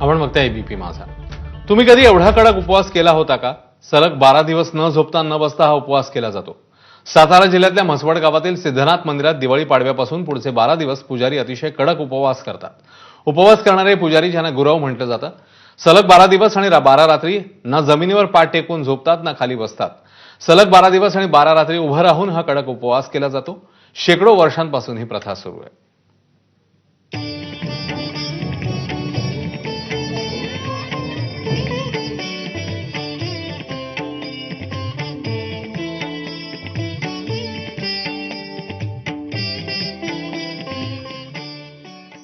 आपण बघताय एबीपी माझा. तुम्ही कधी एवढा कडक उपवास केला होता का? सलग बारा दिवस न झोपता न बसता हा उपवास केला जातो. सातारा जिल्ह्यातल्या म्हसवड गावातील सिद्धनाथ मंदिरात दिवाळी पाडव्यापासून पुढचे बारा दिवस पुजारी अतिशय कडक उपवास करतात. उपवास करणारे पुजारी ज्यांना गुरव म्हटलं जातं सलग बारा दिवस आणि बारा रात्री ना जमिनीवर पाठ टेकून झोपतात ना खाली बसतात. सलग बारा दिवस आणि बारा रात्री उभं राहून हा कडक उपवास केला जातो. शेकडो वर्षांपासून ही प्रथा सुरू आहे.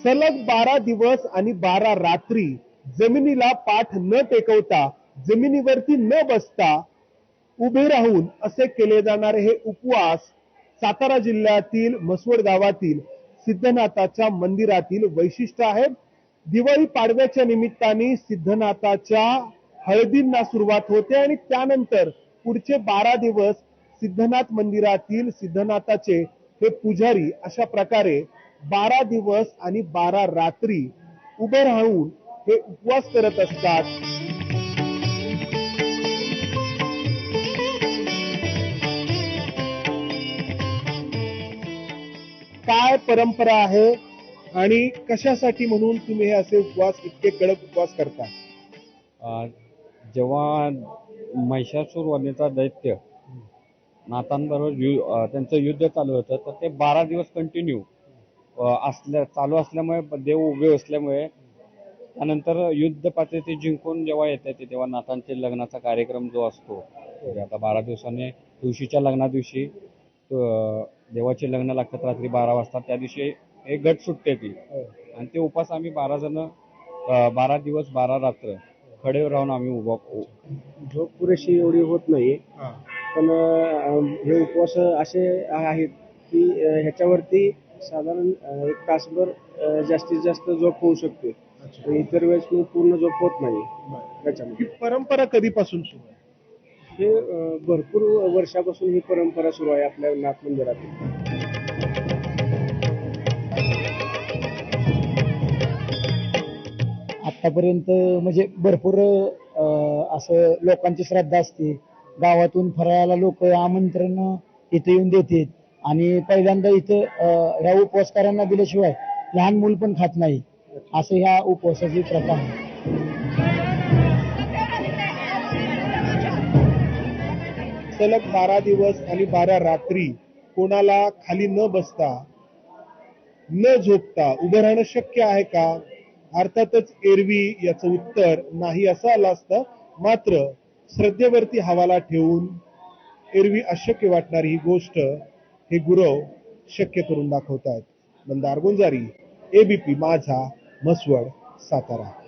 सलग बारा दिवस आणि बारा रात्री जमिनीला पाठ न टेकवता जमिनीवरती न बसता उभे राहून असे केले जाणारे हे उपवास सातारा जिल्ह्यातील म्हसवड गावातील सिद्धनाथाच्या मंदिरातील वैशिष्ट्य आहे दिवाळी पाडव्याच्या निमित्ताने सिद्धनाथाच्या हळदींना सुरुवात होते आणि त्यानंतर पुढचे बारा दिवस सिद्धनाथ मंदिरातील सिद्धनाथाचे हे पुजारी अशा प्रकारे बारा दिवस आणि बारा रात्री उभे राहून हे उपवास करत असतात. काय परंपरा आहे आणि कशासाठी म्हणून तुम्ही हे असे उपवास इतके कडक उपवास करता? जेव्हा महिषासूर वनेचा दैत्य नातांबरोबर त्यांचं युद्ध चालू होतं तर ते बारा दिवस कंटिन्यू असल्या चालू असल्यामुळे देव उभे असल्यामुळे त्यानंतर युद्ध पातळी जिंकून जेव्हा येते ते तेव्हा नातांचे लग्नाचा कार्यक्रम जो असतो म्हणजे आता बारा दिवसाने तुळशीच्या लग्ना दिवशी देवाचे लग्न लागतात रात्री बारा वाजता त्या दिवशी एक गट सुटते ती. आणि ते उपास आम्ही बारा जण बारा दिवस बारा रात्र खडे राहून आम्ही उभा झोप पुरेशी एवढी होत नाही पण हे उपवास असे आहेत की ह्याच्यावरती साधारण एक तासभर जास्तीत जास्त झोप होऊ शकते. इतर वेळेस मी पूर्ण झोप होत नाही. ही त्याच्यामध्ये. परंपरा कधीपासून सुरू आहे? हे अं, भरपूर वर्षापासून ही परंपरा सुरू आहे आपल्या नाथ मंदिरात आतापर्यंत म्हणजे भरपूर अं, असं लोकांची श्रद्धा असते. गावातून फराळाला लोक आमंत्रण इथे येऊन देतात. आणि पहिल्यांदा इथं अं, ह्या उपवासकारांना दिल्याशिवाय लहान मूल पण खात नाही. असं ह्या उपवासाची प्रथा आहे. सलग बारा दिवस आणि बारा रात्री कोणाला खाली न बसता न झोपता उभं राहणं शक्य आहे का? अर्थातच एरवी याचं उत्तर नाही असं आलं असतं. मात्र श्रद्धेवरती हवाला ठेवून एरवी अशक्य वाटणारी ही गोष्ट हे गुरव शक्य करून दाखवत आहेत मंदार गुंजारी एबीपी माझा म्हसवड सातारा.